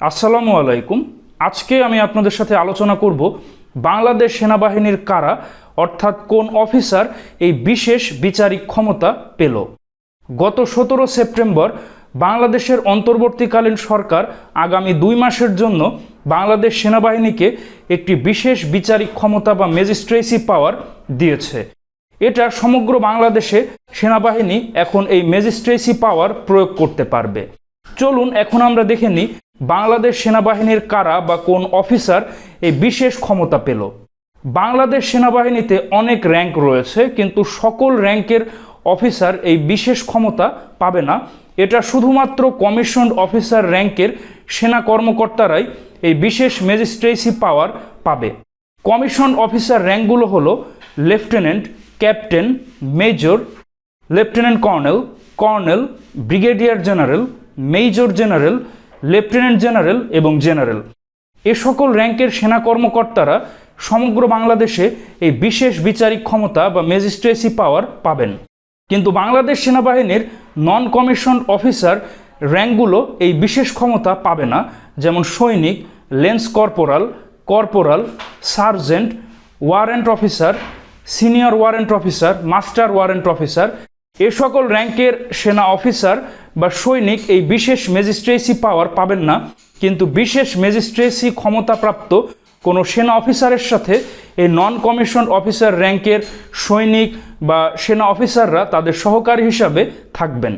আসসালামু আলাইকুম। আজকে আমি আপনাদের সাথে আলোচনা করব বাংলাদেশ সেনাবাহিনীর কারা, অর্থাৎ কোন অফিসার এই বিশেষ বিচারিক ক্ষমতা পেল। গত সতেরো সেপ্টেম্বর বাংলাদেশের অন্তর্বর্তীকালীন সরকার আগামী দুই মাসের জন্য বাংলাদেশ সেনাবাহিনীকে একটি বিশেষ বিচারিক ক্ষমতা বা ম্যাজিস্ট্রেসি পাওয়ার দিয়েছে। এটা সমগ্র বাংলাদেশে সেনাবাহিনী এখন এই ম্যাজিস্ট্রেসি পাওয়ার প্রয়োগ করতে পারবে। চলুন, এখন আমরা দেখে নিই বাংলাদেশ সেনাবাহিনীর কারা বা কোন অফিসার এই বিশেষ ক্ষমতা পেল? বাংলাদেশ সেনাবাহিনীতে অনেক র্যাঙ্ক রয়েছে, কিন্তু সকল র্যাঙ্কের অফিসার এই বিশেষ ক্ষমতা পাবে না। এটা শুধুমাত্র কমিশন অফিসার র্যাঙ্কের সেনা কর্মকর্তারাই এই বিশেষ ম্যাজিস্ট্রেসি পাওয়ার পাবে। কমিশন অফিসার র্যাঙ্কগুলো হলো lieutenant, captain, major, lieutenant colonel colonel, brigadier general, major general lieutenant general এবং জেনারেল। এ সকল র্যাঙ্কের সেনা কর্মকর্তারা সমগ্র বাংলাদেশে এই বিশেষ বিচারিক ক্ষমতা বা ম্যাজিস্ট্রেসি পাওয়ার পাবেন। কিন্তু বাংলাদেশ সেনাবাহিনীর নন কমিশন অফিসার র্যাঙ্কগুলো এই বিশেষ ক্ষমতা পাবে না, যেমন সৈনিক lance corporal corporal sergeant warrant officer senior warrant officer master warrant officer এ সকল র্যাঙ্কের সেনা অফিসার বা সৈনিক এই বিশেষ ম্যাজিস্ট্রেসি পাওয়ার পাবেন না, কিন্তু বিশেষ ম্যাজিস্ট্রেসি ক্ষমতাপ্রাপ্ত কোনো সেনা অফিসারের সাথে এই নন কমিশন অফিসার র্যাঙ্কের সৈনিক বা সেনা অফিসাররা তাদের সহকারী হিসাবে থাকবেন।